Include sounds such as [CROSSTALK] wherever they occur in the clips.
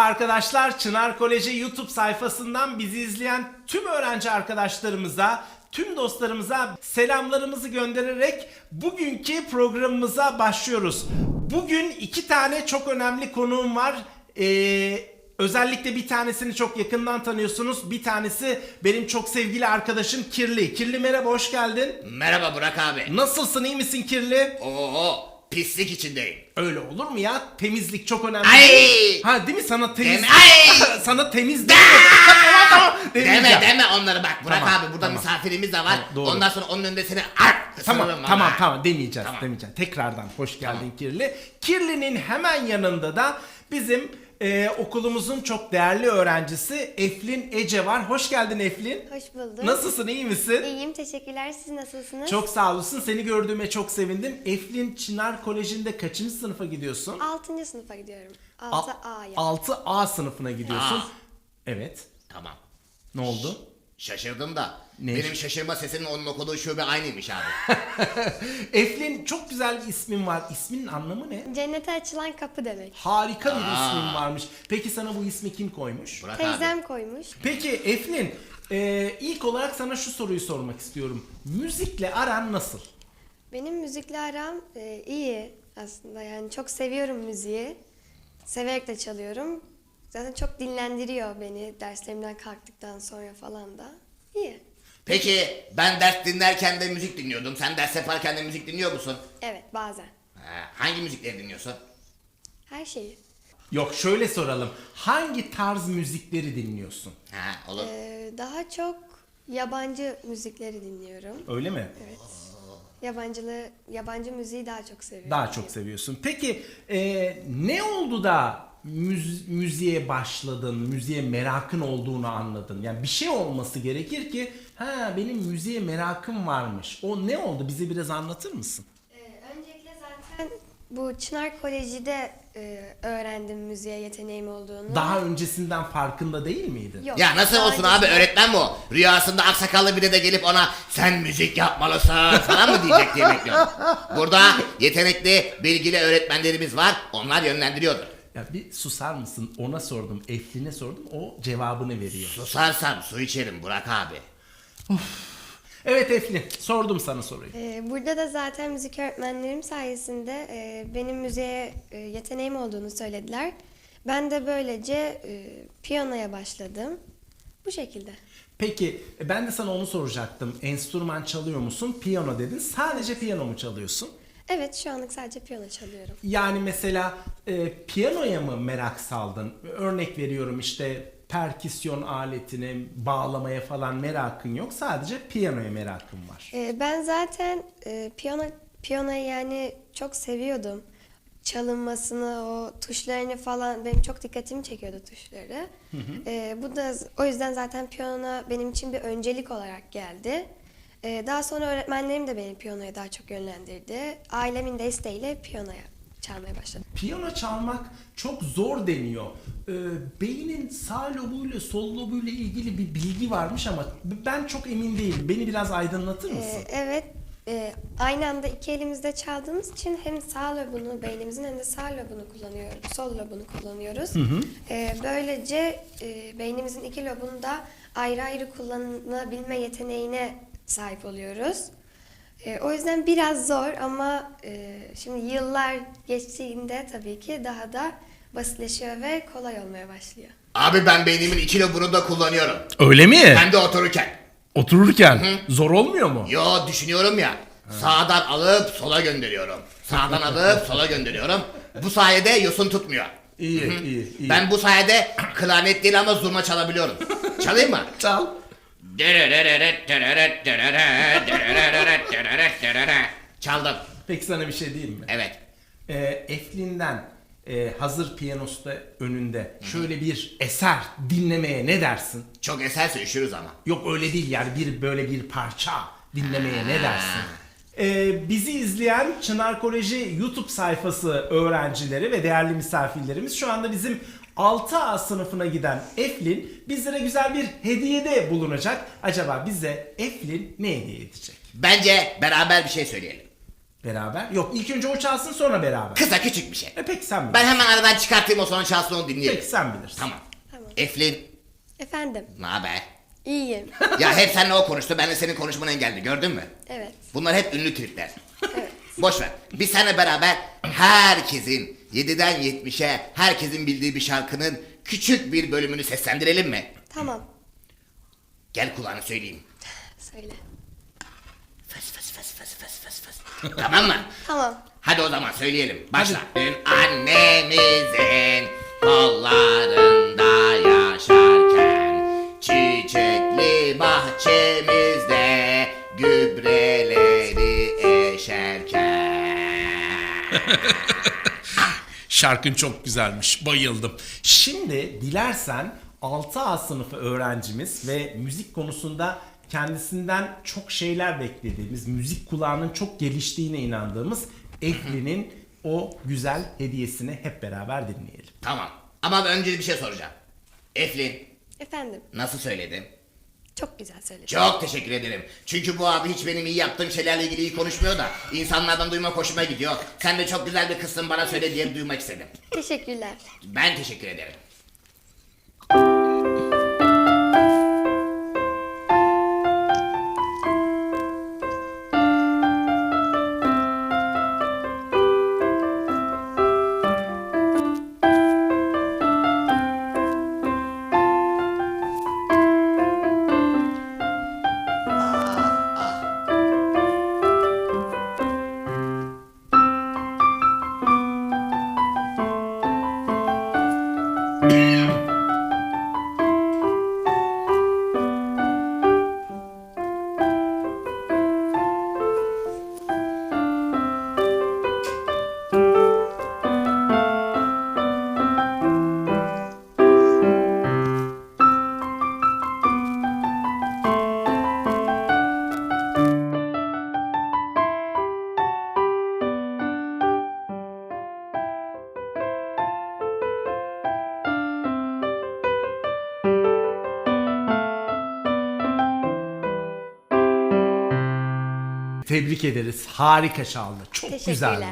arkadaşlar. Çınar Koleji YouTube sayfasından bizi izleyen tüm öğrenci arkadaşlarımıza, tüm dostlarımıza selamlarımızı göndererek bugünkü programımıza başlıyoruz. Bugün iki tane çok önemli konuğum var. Ee, özellikle bir tanesini çok yakından tanıyorsunuz. Bir tanesi benim çok sevgili arkadaşım Kirli. Kirli merhaba, hoş geldin. Merhaba Burak abi. Nasılsın, iyi misin Kirli? Oo pislik içindeyim. Öyle olur mu ya? Temizlik çok önemli. Ay! Ha değil mi sana temiz? Deme- Ay! [LAUGHS] sana temiz demedim. [LAUGHS] tamam tamam. Deme Demeyeceğim. deme onları bak Burak Tamam, abi burada tamam. misafirimiz de var. Tamam, doğru. Ondan sonra onun önünde seni ar Tamam ısırırım tamam valla. tamam demeyeceğiz Tamam. demeyeceğiz. Tekrardan hoş geldin Kirli. Kirli'nin hemen yanında da bizim e, okulumuzun çok değerli öğrencisi Eflin Ece var. Hoş geldin Eflin. Hoş bulduk. Nasılsın iyi misin? İyiyim, teşekkürler. Siz nasılsınız? Çok sağ olasın. Seni gördüğüme çok sevindim. Eflin Çınar Koleji'nde kaçıncı sınıfa gidiyorsun? 6. sınıfa gidiyorum. Al- 6A'ya. 6A sınıfına gidiyorsun. Aa. Evet. Tamam. Ne oldu? Şaşırdım da. Ne? Benim şaşırma sesinin onun okuduğu şube aynıymış abi. [LAUGHS] Eflin çok güzel bir ismin var. İsminin anlamı ne? Cennete açılan kapı demek. Harika bir Aa. ismin varmış. Peki sana bu ismi kim koymuş? Burak abi. Teyzem koymuş. Peki Eflin, e, ilk olarak sana şu soruyu sormak istiyorum. Müzikle aran nasıl? Benim müzikle aram e, iyi aslında. Yani çok seviyorum müziği. Severek de çalıyorum. Zaten çok dinlendiriyor beni derslerimden kalktıktan sonra falan da. İyi. Peki ben ders dinlerken de müzik dinliyordum. Sen ders yaparken de müzik dinliyor musun? Evet, bazen. Ha, hangi müzikleri dinliyorsun? Her şeyi. Yok şöyle soralım. Hangi tarz müzikleri dinliyorsun? Ha olur. E, daha çok yabancı müzikleri dinliyorum. Öyle mi? Evet. Yabancılı, yabancı müziği daha çok seviyorum. Daha çok seviyorsun. Peki e, ne oldu da müz- müziğe başladın, müziğe merakın olduğunu anladın? Yani bir şey olması gerekir ki ha benim müziğe merakım varmış. O ne oldu? Bize biraz anlatır mısın? Ee, öncelikle zaten bu Çınar Koleji'de e, öğrendim müziğe yeteneğim olduğunu. Daha öncesinden farkında değil miydin? Yok, Ya nasıl daha olsun abi öğretmen mi o? Rüyasında aksakallı biri de gelip ona sen müzik yapmalısın falan mı diyecek diye bekliyorum. Burada yetenekli, bilgili öğretmenlerimiz var. Onlar yönlendiriyordur. Ya bir susar mısın? Ona sordum, Eflin'e sordum. O cevabını veriyor. Susarsam su içerim Burak abi. Evet Eflin, sordum sana soruyu. Ee, burada da zaten müzik öğretmenlerim sayesinde e, benim müziğe e, yeteneğim olduğunu söylediler. Ben de böylece e, piyanoya başladım. Bu şekilde. Peki e, ben de sana onu soracaktım. Enstrüman çalıyor musun? Piyano dedin. Sadece piyano mu çalıyorsun? Evet şu anlık sadece piyano çalıyorum. Yani mesela e, piyanoya mı merak saldın? Örnek veriyorum işte perküsyon aletine bağlamaya falan merakın yok. Sadece piyanoya merakın var. Ee, ben zaten e, piyano piyanoyu yani çok seviyordum. Çalınmasını, o tuşlarını falan benim çok dikkatimi çekiyordu tuşları. Ee, bu da o yüzden zaten piyano benim için bir öncelik olarak geldi. Ee, daha sonra öğretmenlerim de beni piyanoya daha çok yönlendirdi. Ailemin desteğiyle piyanoya çalmaya başladım. Piyano çalmak çok zor deniyor. Ee, beynin sağ lobuyla sol lobuyla ilgili bir bilgi varmış ama ben çok emin değilim. Beni biraz aydınlatır mısın? Ee, evet, e, aynı anda iki elimizde çaldığımız için hem sağ lobunu, beynimizin hem de sağ lobunu kullanıyoruz, sol lobunu kullanıyoruz. Ee, böylece e, beynimizin iki lobunu da ayrı ayrı kullanabilme yeteneğine sahip oluyoruz. E, o yüzden biraz zor ama e, şimdi yıllar geçtiğinde tabii ki daha da basitleşiyor ve kolay olmaya başlıyor. Abi ben beynimin iki lobunu da kullanıyorum. Öyle mi? Ben de otururken. Otururken zor olmuyor mu? Yo düşünüyorum ya. Sağdan alıp sola gönderiyorum. Sağdan alıp [LAUGHS] sola gönderiyorum. Bu sayede yosun tutmuyor. İyi, iyi, iyi. Ben bu sayede klarnet değil ama zurna çalabiliyorum. [LAUGHS] Çalayım mı? çal. Çaldım. Peki sana bir şey diyeyim mi? Evet. Ee, Eflin'den e, hazır piyanosu da önünde şöyle bir eser dinlemeye ne dersin? Çok eserse üşürüz ama. Yok öyle değil yani bir böyle bir parça dinlemeye ne dersin? Ee, bizi izleyen Çınar Koleji YouTube sayfası öğrencileri ve değerli misafirlerimiz şu anda bizim 6A sınıfına giden Eflin bizlere güzel bir hediyede bulunacak. Acaba bize Eflin ne hediye edecek? Bence beraber bir şey söyleyelim. Beraber. Yok ilk önce o çalsın sonra beraber. Kısa küçük bir şey. E peki sen bilirsin. Ben hemen aradan çıkartayım o sonra çalsın onu dinleyelim. Peki sen bilirsin. Tamam. Tamam. Eflin, Efendim, ne haber? İyiyim. Ya hep seninle o konuştu, ben de senin konuşmanı engelledim, gördün mü? evet, Bunlar hep ünlü tripler. evet. Boş ver. Biz seninle beraber herkesin 7'den 70'e herkesin bildiği bir şarkının küçük bir bölümünü seslendirelim mi? Tamam, Gel kulağını söyleyeyim. söyle. Fıs fıs fıs fıs fıs fıs fıs. tamam mı? Tamam. Hadi o zaman söyleyelim. Başla. Dün annemizin kollarında [LAUGHS] Şarkın çok güzelmiş. Bayıldım. Şimdi dilersen 6A sınıfı öğrencimiz ve müzik konusunda kendisinden çok şeyler beklediğimiz, müzik kulağının çok geliştiğine inandığımız Efli'nin o güzel hediyesini hep beraber dinleyelim. Tamam. Ama önce bir şey soracağım. Eflin Efendim, nasıl söyledim? Çok güzel söyledin. Çok teşekkür ederim. Çünkü bu abi hiç benim iyi yaptığım şeylerle ilgili iyi konuşmuyor da insanlardan duymak hoşuma gidiyor. Sen de çok güzel bir kızsın bana söyle diye duymak istedim. Teşekkürler. Ben teşekkür ederim. Tebrik ederiz. Harika çaldı. Çok Teşekkürler. güzeldi.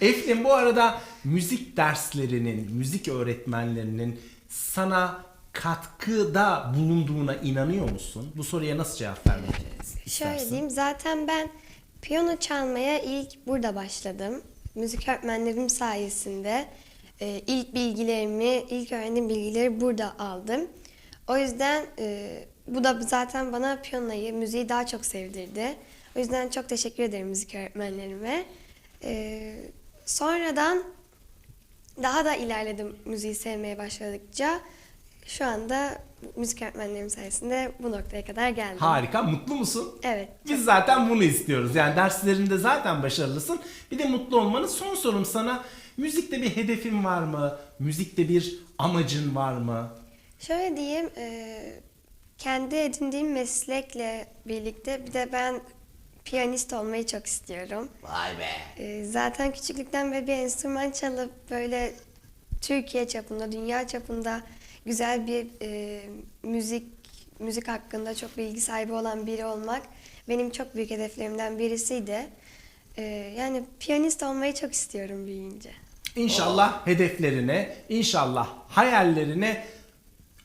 Eflin bu arada müzik derslerinin, müzik öğretmenlerinin sana katkıda bulunduğuna inanıyor musun? Bu soruya nasıl cevap vermek istersin? Şöyle diyeyim, zaten ben piyano çalmaya ilk burada başladım. Müzik öğretmenlerim sayesinde e, ilk bilgilerimi, ilk öğrendiğim bilgileri burada aldım. O yüzden e, bu da zaten bana piyanoyu, müziği daha çok sevdirdi. O yüzden çok teşekkür ederim müzik öğretmenlerime. E, sonradan daha da ilerledim müziği sevmeye başladıkça. Şu anda müzik öğretmenlerim sayesinde bu noktaya kadar geldim. Harika. Mutlu musun? Evet. Biz zaten bunu istiyoruz. Yani derslerinde zaten başarılısın. Bir de mutlu olmanın son sorum sana. Müzikte bir hedefin var mı? Müzikte bir amacın var mı? Şöyle diyeyim, e, kendi edindiğim meslekle birlikte bir de ben piyanist olmayı çok istiyorum. Vay be. E, zaten küçüklükten beri bir enstrüman çalıp böyle Türkiye çapında, dünya çapında güzel bir e, müzik müzik hakkında çok bilgi sahibi olan biri olmak benim çok büyük hedeflerimden birisiydi. E, yani piyanist olmayı çok istiyorum büyüyünce. İnşallah hedeflerine, inşallah hayallerine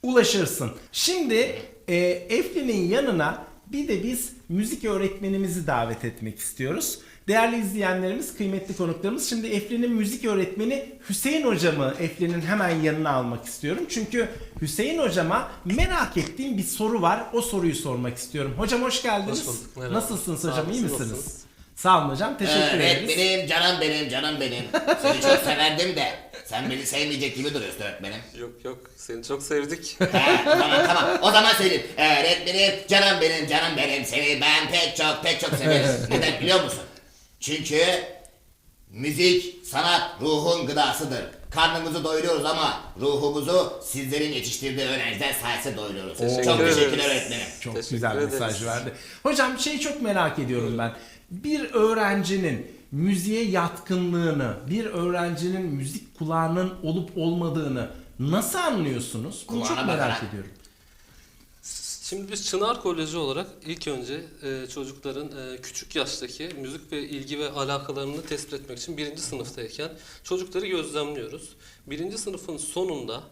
ulaşırsın. Şimdi e, Eflin'in yanına bir de biz müzik öğretmenimizi davet etmek istiyoruz. Değerli izleyenlerimiz, kıymetli konuklarımız, şimdi Eflin'in müzik öğretmeni Hüseyin hocamı Eflin'in hemen yanına almak istiyorum. Çünkü Hüseyin hocama merak ettiğim bir soru var. O soruyu sormak istiyorum. Hocam hoş geldiniz. Hoş bulduk, merhaba. Nasılsınız Sağ hocam? olun, iyi misiniz? nasılsınız? Sağ olun hocam. Teşekkür ederiz. Öğretmenim, canım benim, canım benim. Seni çok [LAUGHS] severdim de sen beni sevmeyecek gibi duruyorsun öğretmenim. Yok yok seni çok sevdik. He, tamam tamam. O zaman söyleyeyim. Öğretmenim, canım benim, canım benim. Seni ben pek çok pek çok severim. Neden biliyor musun? Çünkü müzik, sanat ruhun gıdasıdır. Karnımızı doyuruyoruz ama ruhumuzu sizlerin yetiştirdiği öğrenciler sayesinde doyuruyoruz. Teşekkür çok teşekkürler ederiz. öğretmenim. Çok Teşekkür güzel ederiz. mesaj verdi. Hocam şey çok merak ediyorum ben. Bir öğrencinin müziğe yatkınlığını, bir öğrencinin müzik kulağının olup olmadığını nasıl anlıyorsunuz? Bunu çok Kulağına merak bakarak. ediyorum. Şimdi biz Çınar Koleji olarak ilk önce e, çocukların e, küçük yaştaki müzik ve ilgi ve alakalarını tespit etmek için birinci sınıftayken çocukları gözlemliyoruz. Birinci sınıfın sonunda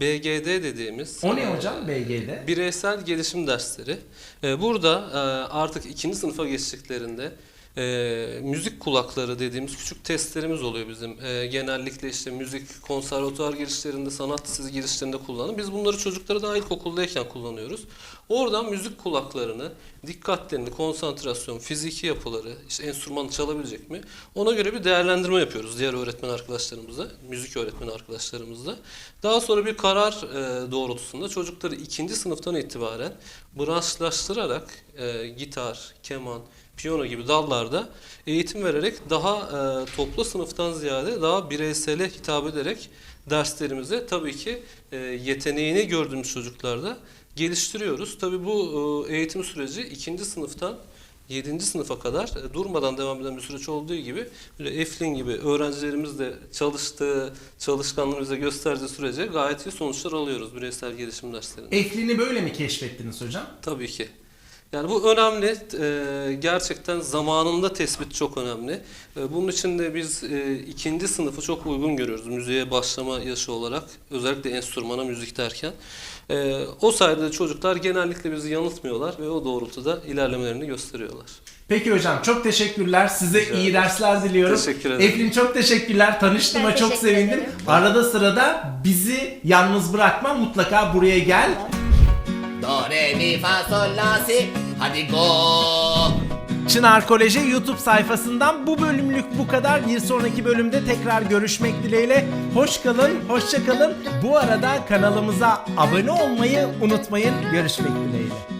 BGD dediğimiz O ne e, hocam BG'de? Bireysel gelişim dersleri. Ee, Burada e, artık ikinci sınıfa geçtiklerinde e, müzik kulakları dediğimiz küçük testlerimiz oluyor bizim. E, genellikle işte müzik konservatuar girişlerinde, sanat girişlerinde kullanılır. Biz bunları çocuklara daha ilkokuldayken kullanıyoruz. Oradan müzik kulaklarını, dikkatlerini, konsantrasyon, fiziki yapıları, işte enstrüman çalabilecek mi? Ona göre bir değerlendirme yapıyoruz diğer öğretmen arkadaşlarımızla, müzik öğretmeni arkadaşlarımızla. Daha sonra bir karar e, doğrultusunda çocukları ikinci sınıftan itibaren branşlaştırarak e, gitar, keman, piyano gibi dallarda eğitim vererek daha e, toplu sınıftan ziyade daha bireysele hitap ederek derslerimizi tabii ki e, yeteneğini gördüğümüz çocuklarda geliştiriyoruz. Tabii bu e, eğitim süreci ikinci sınıftan 7. sınıfa kadar e, durmadan devam eden bir süreç olduğu gibi böyle Eflin gibi öğrencilerimiz de çalıştığı, çalışkanlığını bize gösterdiği sürece gayet iyi sonuçlar alıyoruz bireysel gelişim derslerinde. Eflin'i böyle mi keşfettiniz hocam? Tabii ki. Yani bu önemli. Ee, gerçekten zamanında tespit çok önemli. Ee, bunun için de biz e, ikinci sınıfı çok uygun görüyoruz müziğe başlama yaşı olarak. Özellikle enstrümana müzik derken. Ee, o sayede çocuklar genellikle bizi yanıltmıyorlar ve o doğrultuda ilerlemelerini gösteriyorlar. Peki hocam çok teşekkürler. Size Rica iyi dersler diliyorum. Teşekkür ederim. Eflin çok teşekkürler. Tanıştığıma Ben çok sevindim. ederim. Arada sırada bizi yalnız bırakma. Mutlaka buraya gel. Do, re, mi, fa, sol, la, si. Hadi go. Çınar Koleji YouTube sayfasından bu bölümlük bu kadar. Bir sonraki bölümde tekrar görüşmek dileğiyle. Hoş kalın, hoşça kalın. Bu arada kanalımıza abone olmayı unutmayın. Görüşmek dileğiyle.